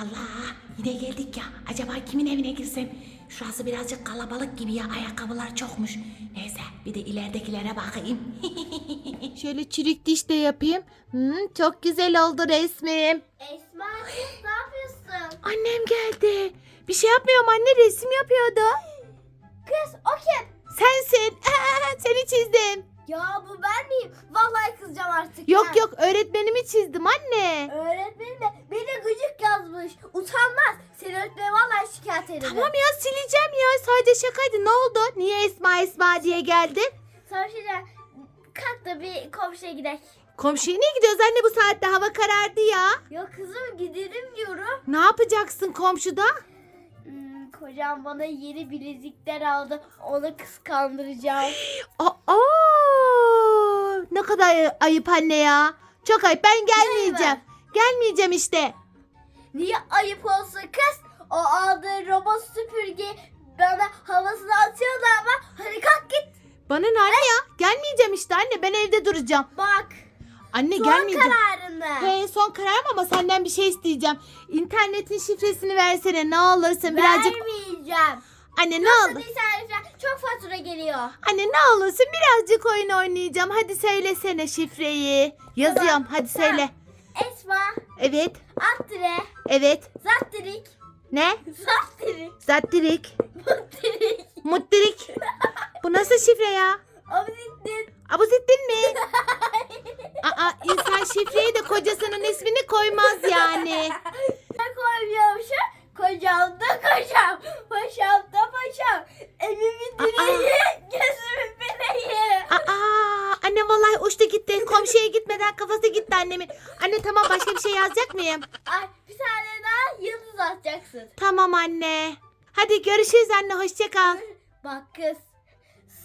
Allah yine geldik ya. Acaba kimin evine girsem? Şurası birazcık kalabalık gibi ya. Ayakkabılar çokmuş. Neyse bir de ileridekilere bakayım. Şöyle çürük diş de yapayım. Hmm, çok güzel oldu resmim. Esma ne yapıyorsun? Annem geldi. Bir şey yapmıyorum anne resim yapıyordu. Kız o kim? Sensin. Seni çizdim. Ya bu ben miyim? Vallahi kızacağım artık. Yok ha. yok öğretmenimi çizdim anne. Ederim. Tamam ya sileceğim ya sadece şakaydı ne oldu? Niye Esma Esma diye geldin? Sonra şey. Kalk da bir komşuya gidelim. Komşuya niye gidiyoruz anne bu saatte hava karardı ya. Yok kızım gidelim diyorum. Ne yapacaksın komşuda? Hmm, kocam bana yeni bilezikler aldı. Onu kıskandıracağım. Aa, ne kadar ayıp anne ya. Çok ayıp ben gelmeyeceğim. Gelmeyeceğim işte. Niye ayıp olsun kız? O aldığı robot süpürge bana havasını atıyordu ama hadi kalk git. Bana ne anne ya? Gelmeyeceğim işte anne ben evde duracağım. Bak Anne son gelmeyeceğim. kararını. He son kararım ama senden bir şey isteyeceğim. İnternetin şifresini versene ne olursun birazcık. Vermeyeceğim. Anne ne Nasıl olur. çok fatura geliyor. Anne ne olursun birazcık oyun oynayacağım. Hadi söylesene şifreyi. Yazıyorum hadi söyle. Esma, Evet. attire, Evet. zattirik, Ne? zattirik, Zattirik. muttirik, Muttirik. Bu nasıl şifre ya? abidin. Abuzittin mi? Aa insan şifreyi de kocasının ismini koymaz yani. Ne koymuyormuşum? Kocam da kocam, paşam da paşam. Evimin direği, gözümün bebeği. Aa anne vallahi uçtu gitti. Komşuya gitmeden kafası gitti annemin. Anne tamam başka bir şey yazacak mıyım? Ay bir tane daha yıldız atacaksın. Tamam anne. Hadi görüşürüz anne hoşça kal. Bak kız.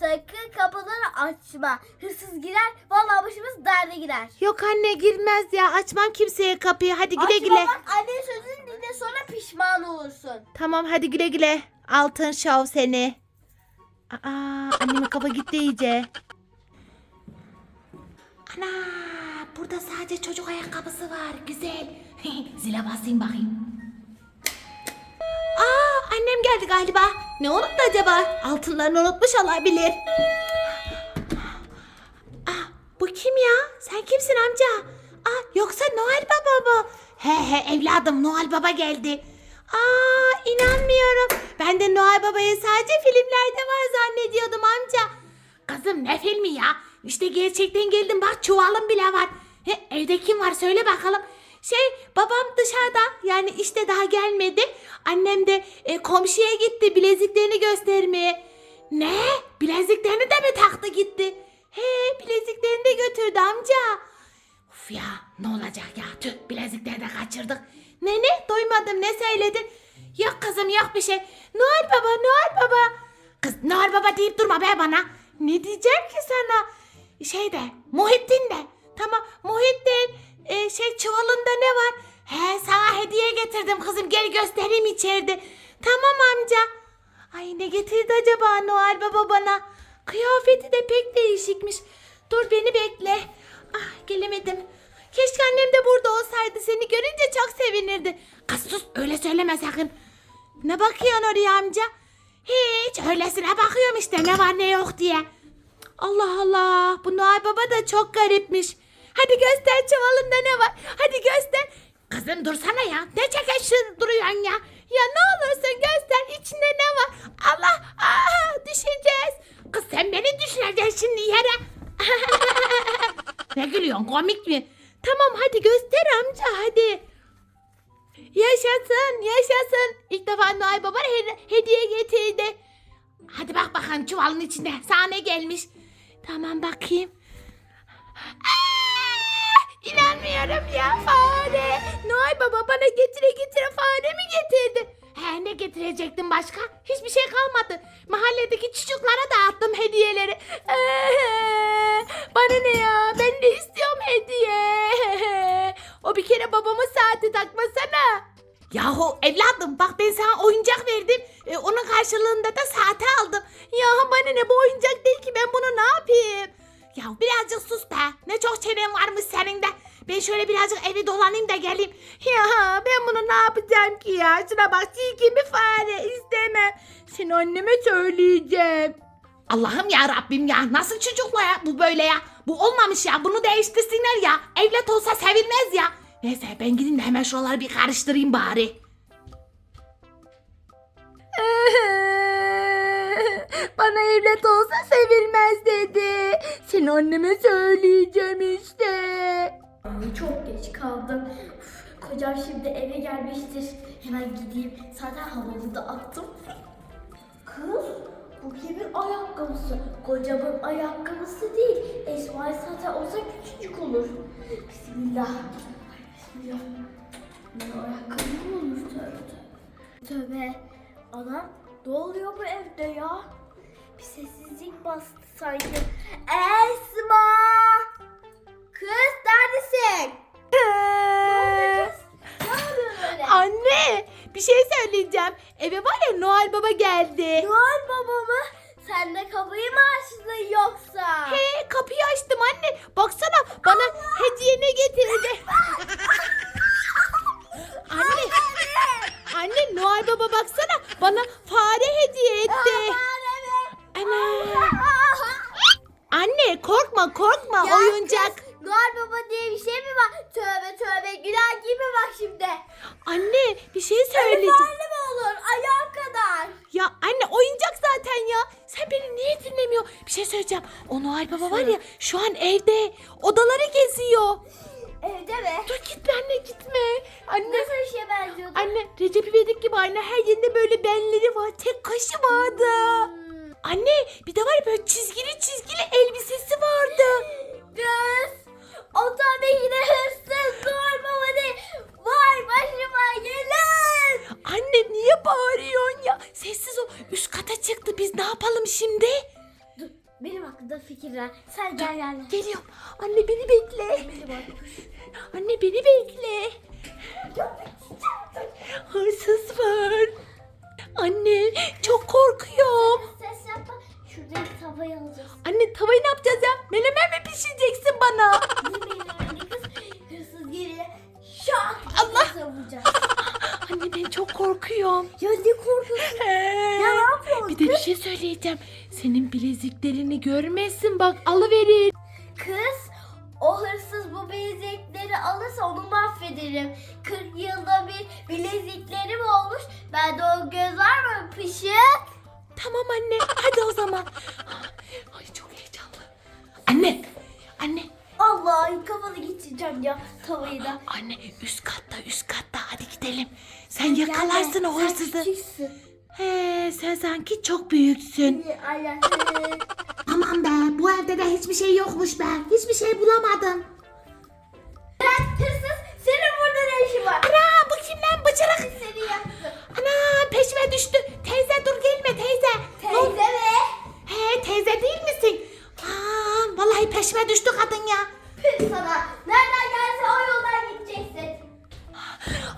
Sakın kapıları açma. Hırsız girer. Vallahi başımız derde girer. Yok anne girmez ya. Açmam kimseye kapıyı. Hadi güle Açma güle. bak annenin sözünü dinle sonra pişman olursun. Tamam hadi güle güle. Altın şov seni. Aa annemin kafa gitti iyice. Ana burada sadece çocuk ayakkabısı var. Güzel. Zile basayım bakayım. Geldi galiba. Ne unuttu acaba? Altınlarını unutmuş olabilir. Ah bu kim ya? Sen kimsin amca? Ah yoksa Noel Baba mı? He he evladım Noel Baba geldi. Aa inanmıyorum. Ben de Noel Baba'yı sadece filmlerde var zannediyordum amca. Kızım ne filmi ya? İşte gerçekten geldim bak çuvalım bile var. He, evde kim var söyle bakalım. Şey babam dışarıda yani işte daha gelmedi. Annem de e, komşuya gitti bileziklerini göstermeye. Ne? Bileziklerini de mi taktı gitti? He bileziklerini de götürdü amca. Uf ya ne olacak ya tüh bilezikleri de kaçırdık. Ne ne duymadım ne söyledin? Yok kızım yok bir şey. Noel baba Noel baba. Kız Noel Baba deyip durma be bana. Ne diyeceğim ki sana? Şey de Muhittin de. Tamam Muhittin e, şey çuvalında ne var? He sana hediye getirdim kızım gel göstereyim içeride. Tamam amca. Ay ne getirdi acaba Noel baba bana? Kıyafeti de pek değişikmiş. Dur beni bekle. Ah gelemedim. Keşke annem de burada olsaydı. Seni görünce çok sevinirdi. Kız sus öyle söyleme sakın. Ne bakıyorsun oraya amca? Hiç öylesine bakıyorum işte ne var ne yok diye. Allah Allah. Bu Noel baba da çok garipmiş. Hadi göster çuvalında ne var. Hadi göster. Kızım dursana ya. Ne çekeşin duruyorsun ya? Ya ne olursun göster. İçinde ne var? Allah. Aa, düşeceğiz. Kız sen beni düşüreceksin şimdi yere. ne gülüyorsun komik mi? Tamam hadi göster amca hadi. Yaşasın yaşasın. İlk defa Noel Baba he- hediye getirdi. Hadi bak bakalım çuvalın içinde sana ne gelmiş. Tamam bakayım. İnanmıyorum ya fare. Noel Baba bana getire getire fare mi getirdi? He ne getirecektin başka? Hiçbir şey kalmadı. Mahalledeki çocuklara dağıttım hediyeleri. Bana ne ya? Ben de istiyorum hediye. o bir kere babamın saati takmasana. Yahu evladım bak ben sana oyuncak verdim. E, onun karşılığında da saati aldım. Ya bana ne bu oyuncak değil ki ben bunu ne yapayım? Ya birazcık sus be. Ne çok çenen varmış senin de. Ben şöyle birazcık evi dolanayım da geleyim. Ya ben bunu ne yapacağım ki ya? Şuna bak tilki mi fare istemem. Sen anneme söyleyeceğim. Allah'ım ya Rabbim ya nasıl çocukla ya bu böyle ya. Bu olmamış ya bunu değiştirsinler ya. Evlat olsa sevilmez ya. Neyse ben gideyim de hemen şuraları bir karıştırayım bari. Bana evlat olsa sevilmez dedi. Sen anneme söyleyeceğim işte. Ay, Çok geç kaldım. Uf, kocam şimdi eve gelmiştir. Hemen gideyim. Zaten havamı da attım. Kız bu kimin ayakkabısı? Kocamın ayakkabısı değil. Esma zaten olsa küçücük olur. Bismillah. Bismillah. Ne ayakkabı mı olmuş tövbe. Tövbe. Anam ne oluyor bu evde ya? Bir sessizlik bastı sanki. Esma! Kız neredesin? Ne oluyor kız? Ne oluyor öyle? Anne bir şey söyleyeceğim. Eve var ya Noel Baba geldi. Noel baba mı? Sen de kapıyı mı açtın yoksa? He kapıyı açtım anne. Baksana bana hediye ne getirdi. anne. Anne Noel Baba baksana bana fare hediye etti. Ana. Anne korkma korkma Ya oyuncak. kız, Noel baba diye bir şey mi var? Tövbe tövbe günah gibi bak şimdi. Anne bir şey Öyle söyleyeceğim. mi olur? Ayağa kadar. Ya anne oyuncak zaten ya. Sen beni niye dinlemiyor? Bir şey söyleyeceğim. O Noel Baba var ya şu an evde. Odaları geziyor. Evde mi? Dur gitme anne gitme. Anne. Nasıl bir şeye benziyordu? Anne Recep İvedik gibi anne her yerinde böyle benleri var. Tek kaşı vardı. Hmm. Anne bir de var ya böyle çizgili çizgili elbisesi vardı. Kız. O tabii yine hırsız baba değil. Vay başıma gelen. Anne niye bağırıyorsun ya? Sessiz ol. Üst kata çıktı. Biz ne yapalım şimdi? Dur benim aklımda fikirler. Sen gel gel. gel. Geliyorum. Anne beni bekle. Benim Anne beni bekle. Hırsız var. Anne çok korkuyorum. Ses yapma. Şuradaki tavayı alacağız. Anne tavayı ne yapacağız ya? Menemen mi pişireceksin bana? Hırsız geliyor. Şak. Allah! Savuracağız. Anne ben çok korkuyorum. Ya ne korkuyorsun? Ya ne yapıyorsun? Bir de bir şey söyleyeceğim. Senin bileziklerini görmesin bak alıverin. O göz var mı pışık? Tamam anne hadi o zaman. Ay çok heyecanlı. Anne. Anne. Allah kafanı geçireceğim ya tavayı da. Anne üst katta üst katta hadi gidelim. Sen yakalarsın o hırsızı. Sen küçüksün. He sen sanki çok büyüksün. Aynen. Aman be bu evde de hiçbir şey yokmuş be. Hiçbir şey bulamadım. Düştü. Teyze dur gelme teyze. Teyze mi? He teyze değil misin? Aa, vallahi peşime düştü kadın ya. Püh sana. Nereden gelse o yoldan gideceksin.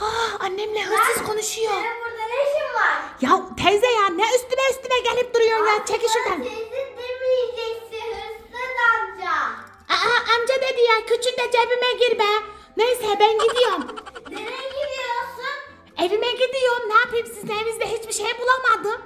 Aa, annemle hırsız konuşuyor. Senin burada ne işin var? Ya teyze ya ne üstüme üstüme gelip duruyorsun ya. Çekil şuradan. Teyze demeyeceksin hırsız amca. Aa, amca dedi ya küçük de cebime gir be. Neyse ben gidiyorum. Evime gidiyorum. Ne yapayım sizin evinizde hiçbir şey bulamadım.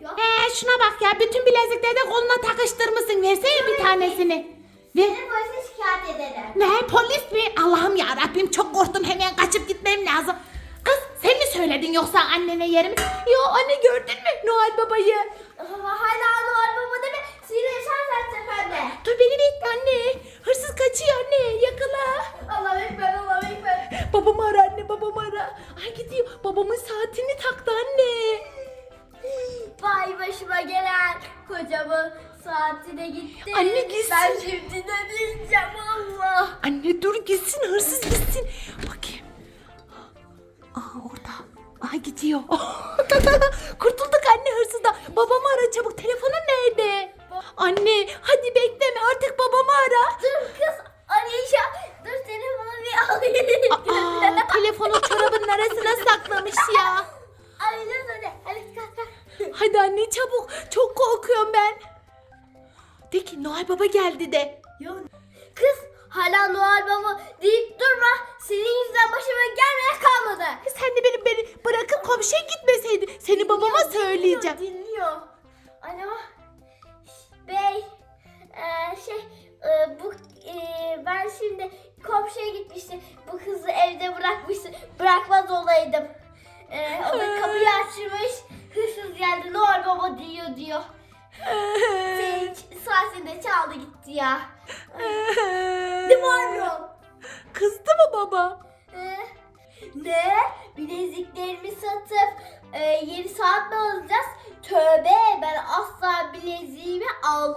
Yok. Ee şuna bak ya bütün bilezikleri de koluna takıştırmışsın. Versene bir tanesini. Seni polise şikayet ederim. Ne polis mi? Allah'ım ya Rabbim çok korktum hemen kaçıp gitmem lazım. Kız sen mi söyledin yoksa annene yerimi? Yo anne gördün mü Noel babayı? Hala Noel Baba deme. Seni yaşarsan tepemde. Dur beni bekle anne. Hırsız kaçıyor anne yakala. Babamı ara anne babamı ara. Ay gidiyor babamın saatini taktı anne. Vay başıma gelen kocamın saatine gitti. Anne gitsin. Ben şimdi ne diyeceğim Allah. Anne dur gitsin hırsız gitsin. Bakayım. Aa orada. Aa gidiyor. Kurtulduk anne hırsızdan. Babamı ara çabuk. Telefonun nerede? Anne hadi bekleme artık babamı ara. Dur kız arayacağım. Dur telefonu bir alayım. Aa telefonu çorabının arasına saklamış ya. Arayacağız hadi. Hadi kalk kalk. Hadi anne çabuk. Çok korkuyorum ben. De ki Noel Baba geldi de. Ya, kız Hala Noel Baba deyip durma. Senin yüzünden başıma gelmeye kalmadı. Sen de beni, beni bırakıp komşuya gitmeseydin. Seni babama söyleyeceğim. Dinliyor, dinliyor. Alo. Bey. Ee, şey e, bu e, ben şimdi komşuya gitmiştim. Bu kızı evde bırakmıştım. Bırakmaz olaydım. Ee, o da kapıyı açmış. Hırsız geldi Noel Baba diyor diyor. Senin saatinde çaldı gitti ya. Değil mi oğlum? Kızdı mı baba? Ee, ne? Bileziklerimi satıp e, yeni saat mi alacağız? Tövbe ben asla bileziğimi al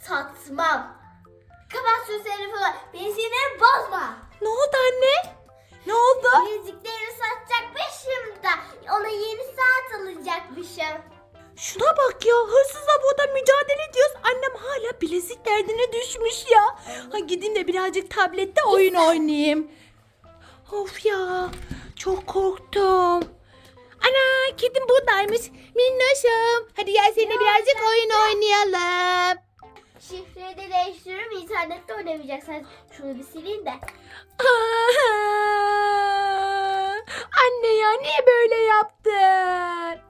satmam. Kapat şu telefonu. Beni sinirimi bozma. Ne oldu anne? Ne oldu? Bileziklerimi satacakmışım da ona yeni saat alacakmışım. Şuna bak ya hırsızla burada mücadele ediyoruz. Annem hala bilezik derdine düşmüş ya. Ha gideyim de birazcık tablette oyun oynayayım. Of ya çok korktum. Ana kedim buradaymış. Minnoşum. Hadi gel seninle birazcık oyun oynayalım. Şifreyi de değiştiriyorum. internette oynamayacaksın. Şunu bir sileyim de. Anne ya niye böyle yaptın?